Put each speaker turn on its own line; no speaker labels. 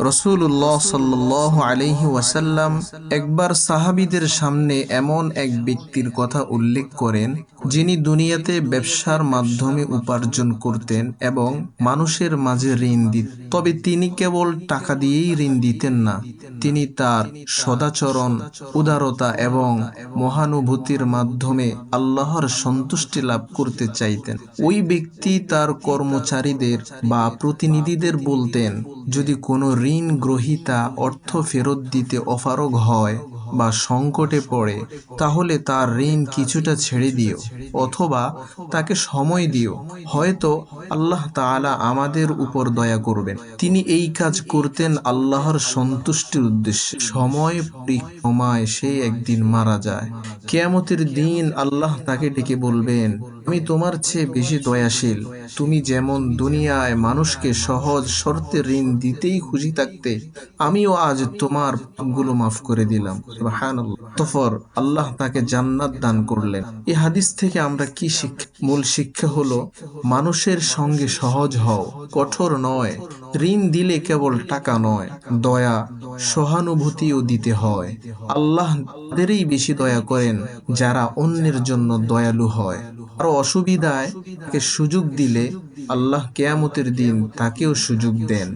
রসুল্লাহ সাল্লাহ আলহি ওয়াসাল্লাম একবার সাহাবিদের সামনে এমন এক ব্যক্তির কথা উল্লেখ করেন যিনি দুনিয়াতে ব্যবসার মাধ্যমে উপার্জন করতেন এবং মানুষের মাঝে ঋণ দিত। তবে তিনি কেবল টাকা দিয়েই ঋণ দিতেন না, তিনি তার সদাচরণ, উদারতা এবং মহানুভূতির মাধ্যমে আল্লাহর সন্তুষ্টি লাভ করতে চাইতেন। ওই ব্যক্তি তার কর্মচারীদের বা প্রতিনিধিদের বলতেন, যদি কোনো ঋণ গ্রহীতা অর্থ ফেরত দিতে অপারগ হয় বা সংকটে পড়ে তাহলে তার ঋণ কিছুটা ছেড়ে দিও অথবা তাকে সময় দিও। হয়তো আল্লাহ তাআলা আমাদের উপর দয়া করবেন। তিনি এই কাজ করতেন আল্লাহর সন্তুষ্টির উদ্দেশ্যে। সময় পরিক্রমায় সে একদিন মারা যায়। কেয়ামতের দিন আল্লাহ তাকে ডেকে বলবেন, আমি তোমার চেয়ে বেশি দয়াশীল। তুমি যেমন দুনিয়ায় মানুষকে সহজ শর্তে ঋণ দিতেই খুশি থাকতে, আমিও আজ তোমারগুলো মাফ করে দিলাম। তফর আল্লাহ তাকে জান্নাত দান করলেন। এই হাদিস থেকে আমরা কি শিক্ষা, মূল শিক্ষা হলো, মানুষের সঙ্গে সহজ হও, কঠোর নয়। ঋণ দিলে কেবল টাকা নয়, দয়া, সহানুভূতিও দিতে হয়। আল্লাহ তাদেরই বেশি দয়া করেন, যারা অন্যের জন্য দয়ালু হয়। আরও অসুবিধায় সুযোগ দিলে আল্লাহ কেয়ামতের দিন তাকেও সুযোগ দেন।